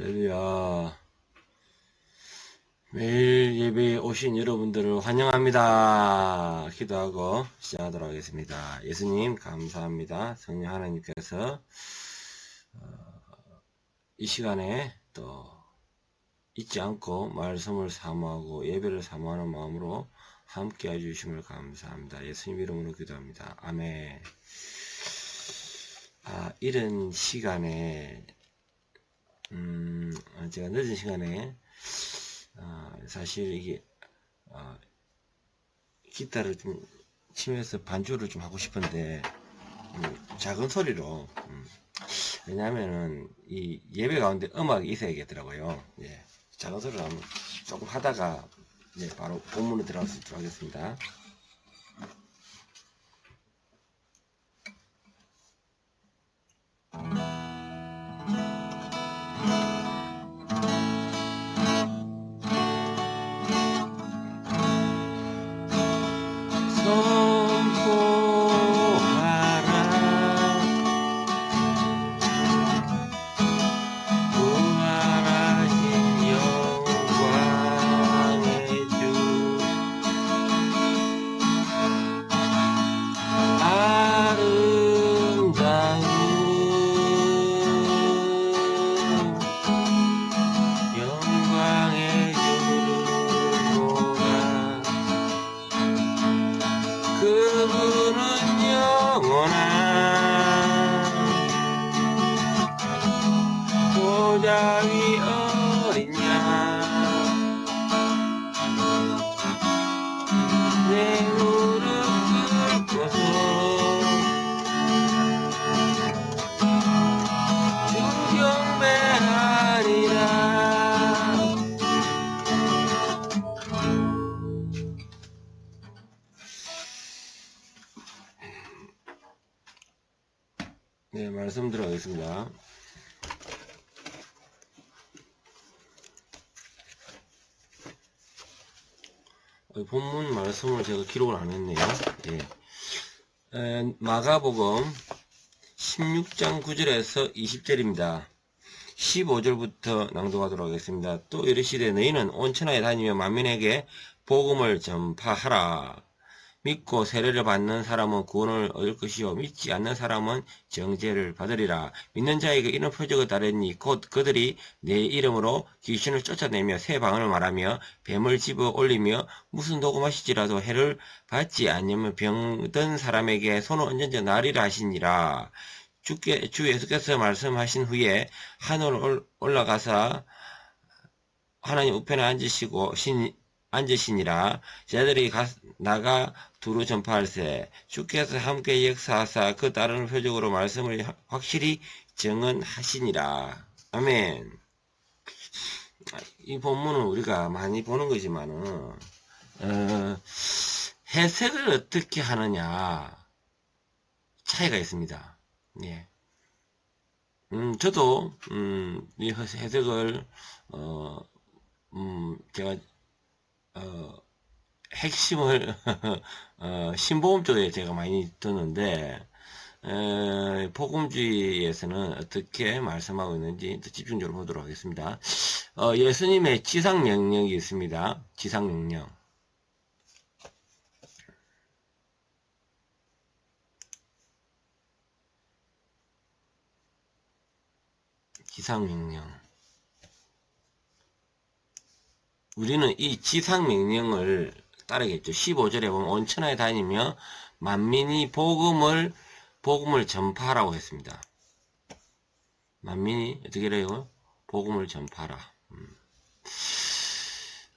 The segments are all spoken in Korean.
할렐루야. 매일 예배에 오신 여러분들을 환영합니다. 기도하고 시작하도록 하겠습니다. 예수님, 감사합니다. 성령 하나님께서, 어, 이 시간에 또 잊지 않고 말씀을 사모하고 예배를 사모하는 마음으로 함께 해주심을 감사합니다. 예수님 이름으로 기도합니다. 아멘. 아, 이런 시간에 음, 제가 늦은 시간에 어, 사실 이게 어, 기타를 좀 치면서 반주를 좀 하고 싶은데 음, 작은 소리로 음, 왜냐하면은 이 예배 가운데 음악이 있어야겠더라고요. 예, 작은 소리로 조금 하다가 예, 바로 본문으로 들어갈 수 있도록 하겠습니다. 본문 말씀을 제가 기록을 안 했네요. 예. 에, 마가복음 16장 9절에서 20절입니다. 15절부터 낭독하도록 하겠습니다. 또 이르시되 너희는 온 천하에 다니며 만민에게 복음을 전파하라. 믿고 세례를 받는 사람은 구원을 얻을 것이요 믿지 않는 사람은 정죄를 받으리라. 믿는 자에게 이런 표적을 따르니 곧 그들이 내 이름으로 귀신을 쫓아내며 새 방언을 말하며 뱀을 집어 올리며 무슨 녹음하시지라도 해를 받지 않으면 병든 사람에게 손을 얹은지 나리라 하시니라. 주께, 주 예수께서 말씀하신 후에 하늘을 올라가사 하나님 우편에 앉으시고 신, 앉으시니라. 제자들이 가, 나가 두루 전파할세 주께서 함께 역사하사 그 따르는 표적으로 말씀을 확실히 증언하시니라. 아멘. 이 본문은 우리가 많이 보는 거지만은 어, 해석을 어떻게 하느냐 차이가 있습니다. 예. 음, 저도, 음, 이 해석을, 어, 음, 제가, 어, 핵심을, 어, 신보험 쪽에 제가 많이 듣는데, 에, 복음주의에서는 어떻게 말씀하고 있는지 더 집중적으로 보도록 하겠습니다. 어, 예수님의 지상 명령이 있습니다. 지상 명령. 지상 명령. 우리는 이 지상명령을 따르겠죠. 15절에 보면 온 천하에 다니며 만민이 복음을 복음을 전파하라고 했습니다. 만민이 어떻게 해요? 복음을 전파하라. 음.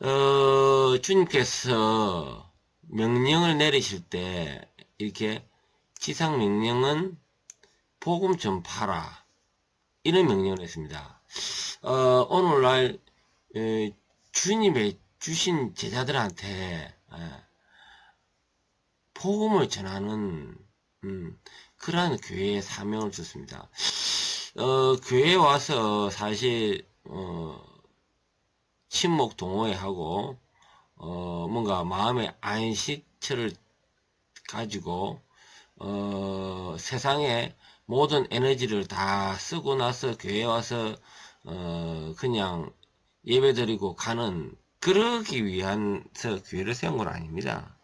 어, 주님께서 명령을 내리실 때 이렇게 지상 명령은 복음 전파라 이런 명령을 했습니다. 어, 오늘날 에, 주님의 주신 제자들한테 에, 복음을 전하는 음, 그러한 교회의 사명을 줬습니다. 어, 교회에 와서 사실 어, 친목 동호회하고 어, 뭔가 마음의 안식처를 가지고 어, 세상에 모든 에너지를 다 쓰고 나서 교회에 와서 어, 그냥 예배드리고 가는 그러기 위한서 교회를 세운 건 아닙니다.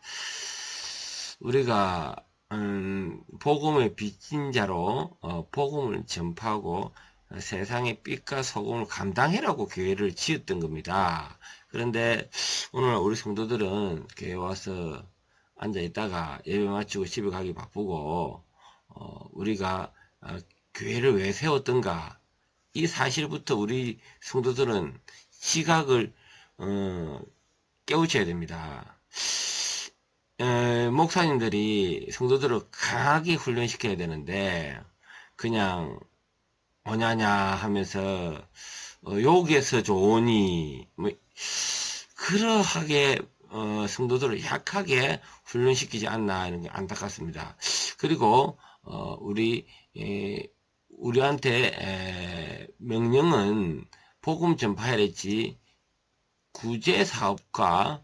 우리가 음, 복음의 빚진 자로 어, 복음을 전파하고 어, 세상의 빛과 소금을 감당해라고 교회를 지었던 겁니다. 그런데 오늘 우리 성도들은 교회 와서 앉아 있다가 예배 마치고 집에 가기 바쁘고 어, 우리가 어, 교회를 왜 세웠던가 이 사실부터 우리 성도들은 시각을 어, 깨우쳐야 됩니다. 에, 목사님들이 성도들을 강하게 훈련시켜야 되는데 그냥 뭐냐냐 하면서 어, 욕에서 좋으니 뭐 그러하게 어, 성도들을 약하게 훈련시키지 않나 이런 게 안타깝습니다. 그리고 어, 우리 에, 우리한테 에, 명령은 복음 전파해야지 구제 사업과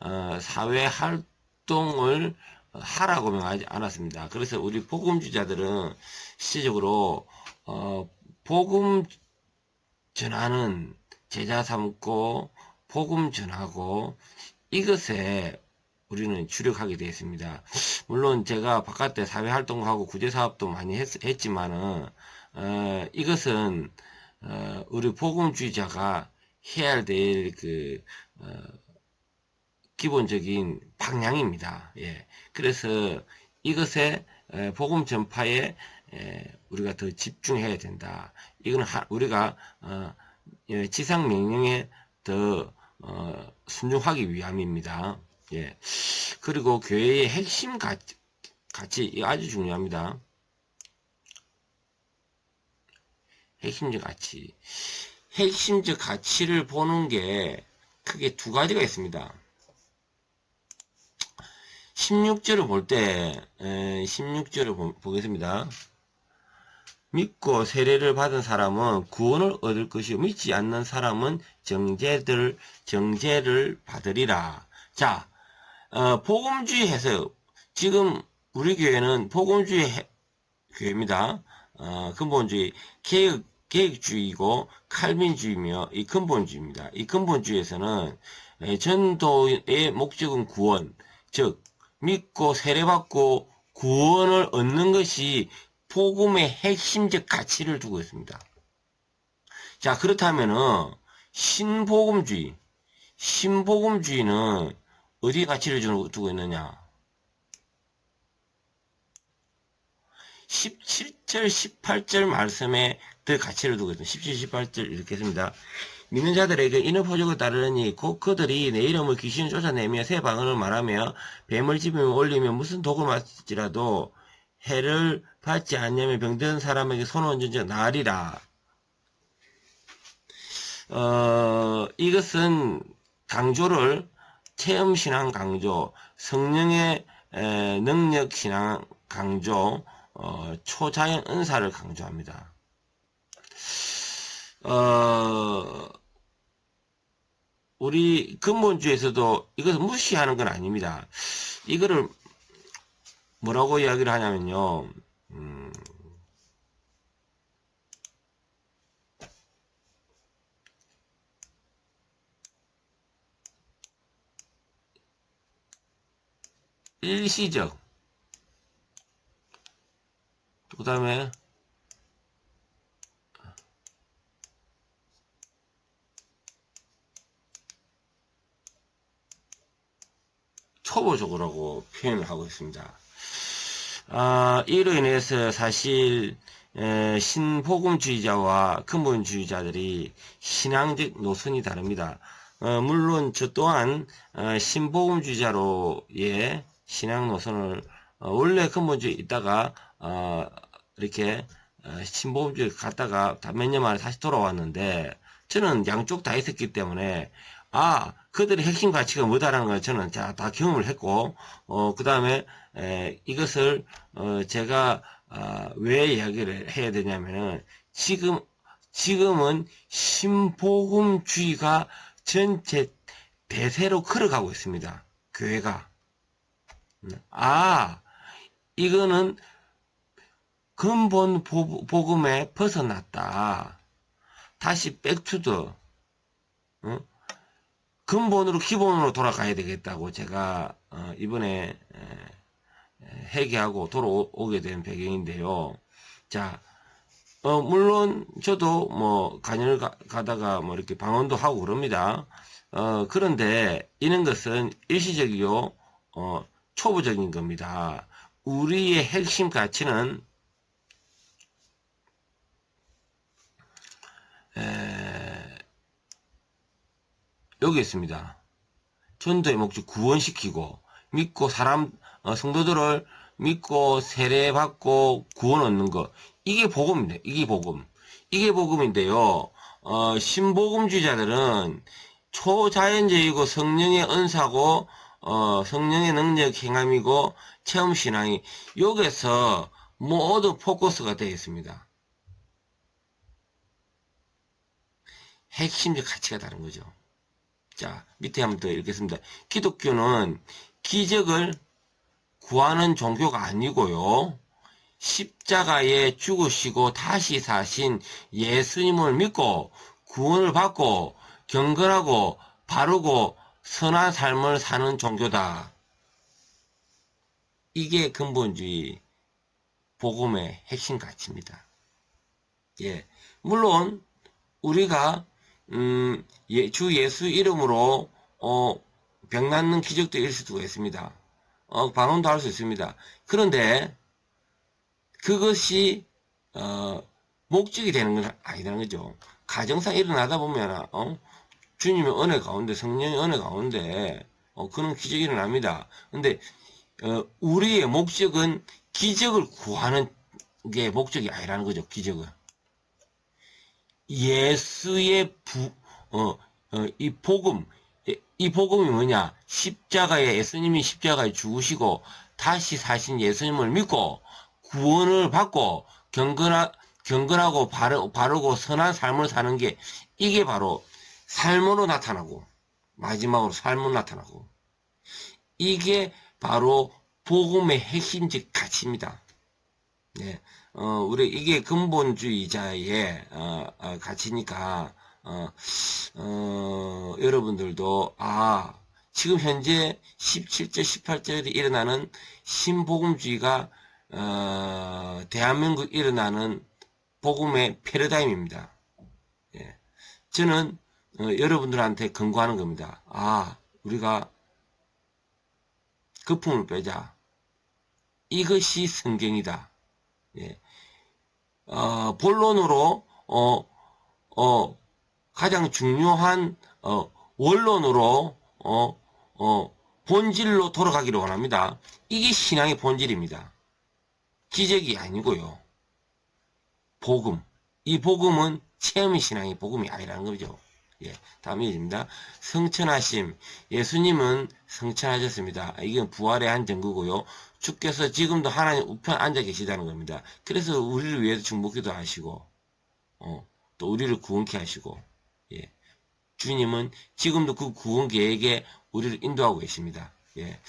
어, 사회 활동을 하라고 명하지 않았습니다. 그래서 우리 복음주자들은 실질적으로 어, 복음 전하는 제자 삼고 복음 전하고 이것에 우리는 주력하게 되어 있습니다. 물론 제가 바깥에 사회 활동하고 구제 사업도 많이 했, 지만은 어, 이것은 어, 우리 복음주의자가 해야 될 그, 어, 기본적인 방향입니다. 예. 그래서 이것에 에, 복음 전파에 에, 우리가 더 집중해야 된다. 이거는 하, 우리가 어, 예, 지상 명령에 더 어, 순종하기 위함입니다. 예. 그리고 교회의 핵심 가치, 가치 아주 중요합니다. 핵심적 가치. 핵심적 가치를 보는 게 크게 두 가지가 있습니다. 16절을 볼 때, 16절을 보, 보겠습니다. 믿고 세례를 받은 사람은 구원을 얻을 것이요 믿지 않는 사람은 정죄들 정죄를 받으리라. 자, 어, 복음주의 해석. 지금 우리 교회는 복음주의 해, 교회입니다. 어, 근본주의 개혁 계획주의고 칼빈주의며 이 근본주의입니다. 이 근본주의에서는 전도의 목적은 구원, 즉 믿고 세례받고 구원을 얻는 것이 복음의 핵심적 가치를 두고 있습니다. 자 그렇다면은 신복음주의, 신복음주의는 어디 가치를 두고 있느냐? 17절, 18절 말씀에 더 가치를 두고 있습니다. 17, 18절 이렇게 했습니다. 믿는 자들에게 이는 포적을 따르니 곧 그들이 내 이름을 귀신을 쫓아내며 새 방언을 말하며 뱀을 집으며 올리며 무슨 독을 마실지라도 해를 받지 않냐면 병든 사람에게 손을 얹은 나으리라. 어, 이것은 강조를 체험신앙 강조, 성령의 에, 능력신앙 강조, 어, 초자연 은사를 강조합니다. 어, 우리 근본주에서도 이것을 무시하는 건 아닙니다. 이거를 뭐라고 이야기를 하냐면요. 음, 일시적 그 다음에 초보적으로 표현을 하고 있습니다. 아, 이로 인해서 사실 에, 신복음주의자와 근본주의자들이 신앙적 노선이 다릅니다. 어, 물론 저 또한 어, 신복음주의자로의 신앙 노선을 어, 원래 근본주의 있다가 어, 이렇게 어, 신복음주의 갔다가 몇 년 만에 다시 돌아왔는데 저는 양쪽 다 있었기 때문에 아 그들의 핵심 가치가 뭐다라는 걸 저는 자, 다 경험을 했고 어, 그 다음에 이것을 어, 제가 아, 왜 이야기를 해야 되냐면은 지금 지금은 신복음주의가 전체 대세로 걸어가고 있습니다. 교회가 아 이거는 근본 복음에 벗어났다. 다시 백투더 어? 근본으로 기본으로 돌아가야 되겠다고 제가 어, 이번에 에, 에, 회개하고 돌아오게 된 배경인데요. 자, 어, 물론 저도 뭐 간연을 가, 가다가 뭐 이렇게 방언도 하고 그럽니다. 어, 그런데 이런 것은 일시적이요, 어, 초보적인 겁니다. 우리의 핵심 가치는 에, 여기 있습니다. 전도의 목적 구원시키고 믿고 사람 어, 성도들을 믿고 세례받고 구원 얻는 것 이게 복음입니다. 이게 복음. 이게 복음인데요. 어, 신복음주의자들은 초자연적이고 성령의 은사고 어, 성령의 능력 행함이고 체험 신앙이 여기서 모두 포커스가 되어 있습니다. 핵심적 가치가 다른 거죠. 자, 밑에 한번 더 읽겠습니다. 기독교는 기적을 구하는 종교가 아니고요. 십자가에 죽으시고 다시 사신 예수님을 믿고 구원을 받고 경건하고 바르고 선한 삶을 사는 종교다. 이게 근본주의 복음의 핵심 가치입니다. 예. 물론 우리가 음, 예, 주 예수 이름으로 어, 병 낫는 기적도 있을 수가 있습니다. 어, 방언도 할 수 있습니다. 그런데 그것이 어, 목적이 되는 건 아니라는 거죠. 가정상 일어나다 보면 어, 주님의 은혜 가운데 성령의 은혜 가운데 어, 그런 기적이 일어납니다. 근데 어, 우리의 목적은 기적을 구하는 게 목적이 아니라는 거죠. 기적은 예수의 부, 어, 어, 이 복음, 이 복음이 뭐냐? 십자가에, 예수님이 십자가에 죽으시고, 다시 사신 예수님을 믿고, 구원을 받고, 경건하, 경건하고 바르, 바르고 선한 삶을 사는 게, 이게 바로 삶으로 나타나고, 마지막으로 삶으로 나타나고, 이게 바로 복음의 핵심적 가치입니다. 네. 어, 우리 이게 근본주의자의 어, 어, 가치니까 어, 어, 여러분들도 아 지금 현재 17절 18절에 일어나는 신복음주의가 어, 대한민국 일어나는 복음의 패러다임입니다. 예. 저는 어, 여러분들한테 권고하는 겁니다. 아 우리가 거품을 빼자. 이것이 성경이다. 예. 어, 본론으로 어, 어, 가장 중요한 어, 원론으로 어, 어, 본질로 돌아가기를 원합니다. 이게 신앙의 본질입니다. 기적이 아니고요. 복음. 이 복음은 체험의 신앙이 복음이 아니라는 거죠. 예, 다음 얘기입니다. 성천하심. 예수님은 성천하셨습니다. 이건 부활의 한 증거고요. 주께서 지금도 하나님 우편 앉아 계시다는 겁니다. 그래서 우리를 위해서 중복기도 하시고, 어, 또 우리를 구원케 하시고, 예. 주님은 지금도 그 구원 계획에 우리를 인도하고 계십니다. 예.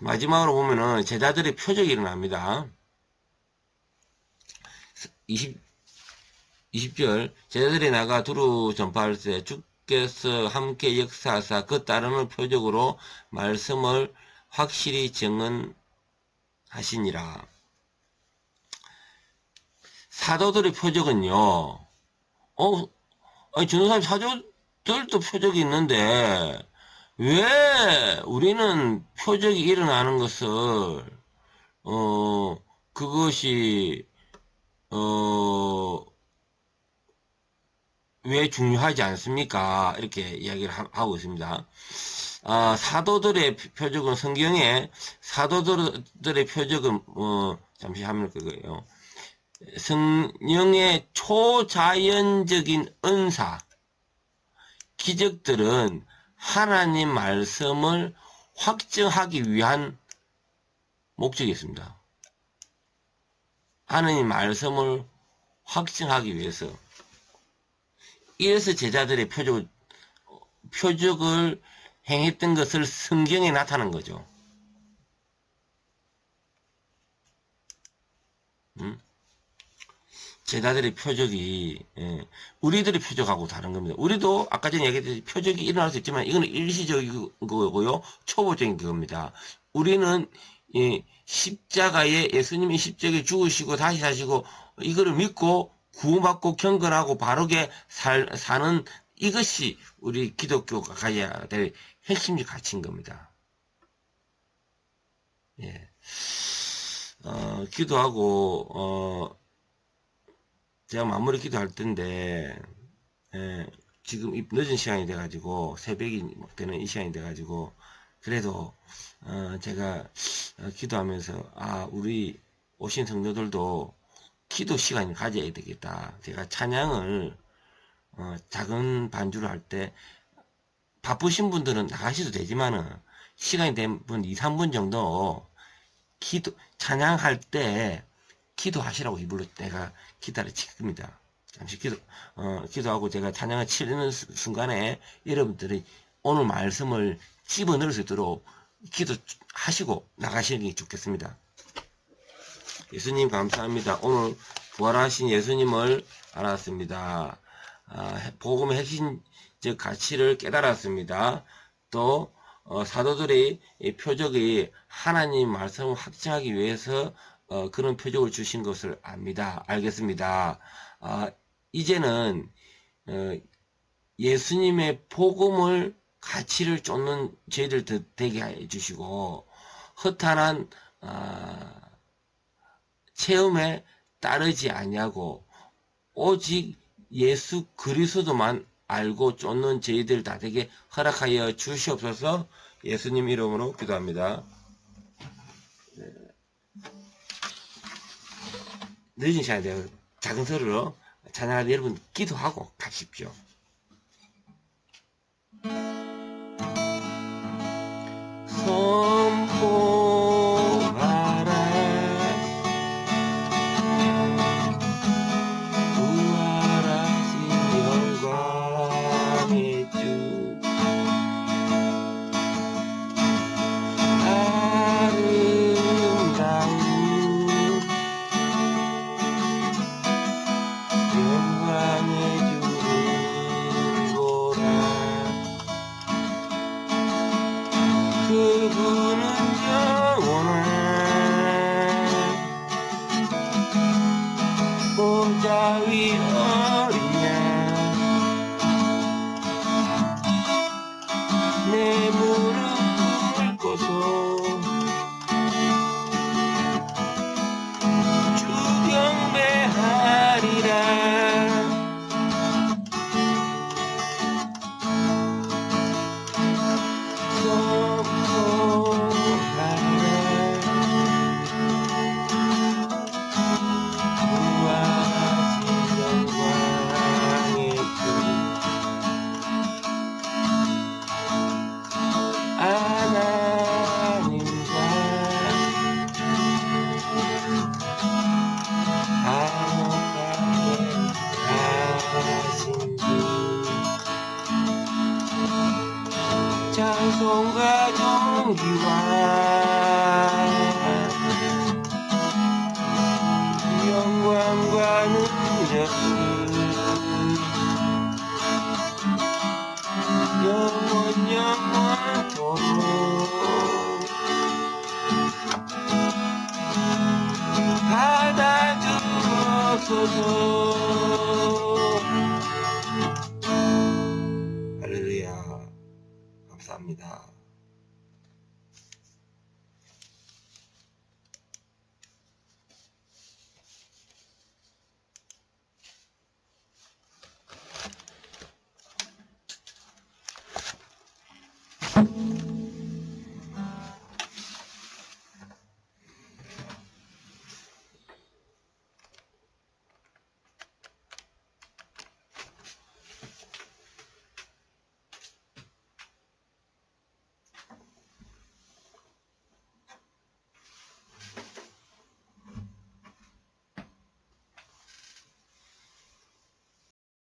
마지막으로 보면은 제자들의 표적이 일어납니다. 20, 20절 제자들이 나가 두루 전파할 때 주께서 함께 역사하사 그 따르는 표적으로 말씀을 확실히 증언하시니라. 사도들의 표적은요. 어, 아니 전도사님 사도들도 표적이 있는데 왜 우리는 표적이 일어나는 것을 어 그것이 어 왜 중요하지 않습니까? 이렇게 이야기를 하, 고 있습니다. 아, 사도들의 표적은 성경에 사도들의 표적은 어, 잠시 화면을 끄고요. 성령의 초자연적인 은사, 기적들은 하나님 말씀을 확정하기 위한 목적이 있습니다. 하나님 말씀을 확정하기 위해서 이래서 제자들의 표적, 표적을 행했던 것을 성경에 나타난 거죠. 음? 제자들의 표적이 예, 우리들의 표적하고 다른 겁니다. 우리도 아까 전에 얘기했듯이 표적이 일어날 수 있지만 이거는 일시적인 거고요. 초보적인 겁니다. 우리는 이 십자가에 예수님이 십자가에 죽으시고 다시 사시고 이거를 믿고 구원받고 경건하고 바르게 살, 사는 이것이 우리 기독교가 가져야 될 핵심적 가치인 겁니다. 예. 어, 기도하고, 어, 제가 마무리 기도할 텐데, 예, 지금 이 늦은 시간이 돼가지고, 새벽이 막 되는 이 시간이 돼가지고, 그래도, 어, 제가 어, 기도하면서, 아, 우리 오신 성도들도 기도 시간을 가져야 되겠다. 제가 찬양을, 어, 작은 반주를 할 때, 바쁘신 분들은 나가셔도 되지만은, 시간이 된분 2, 3분 정도, 기도, 찬양할 때, 기도하시라고 입으로 내가 기타를 칠 겁니다. 잠시 기도, 어, 기도하고 제가 찬양을 치는 수- 순간에 여러분들이 오늘 말씀을 집어넣을 수 있도록 기도하시고 나가시는 게 좋겠습니다. 예수님 감사합니다. 오늘 부활하신 예수님을 알았습니다. 아, 복음의 핵심적 가치를 깨달았습니다. 또 어, 사도들의 이 표적이 하나님 말씀을 확증하기 위해서 어, 그런 표적을 주신 것을 압니다. 알겠습니다. 아, 이제는 어, 예수님의 복음을 가치를 쫓는 저희들 되- 되게 해 주시고 허탄한 아, 체험에 따르지 아니하고 오직 예수 그리스도만 알고 쫓는 저희들 다 되게 허락하여 주시옵소서 예수님 이름으로 기도합니다. 네. 늦은 시간에 작은 소리로 찬양할 여러분 기도하고 가십시오. 선포 찬 송과 존귀와 영광과 능력을 영원 영원토록 받아주옵소서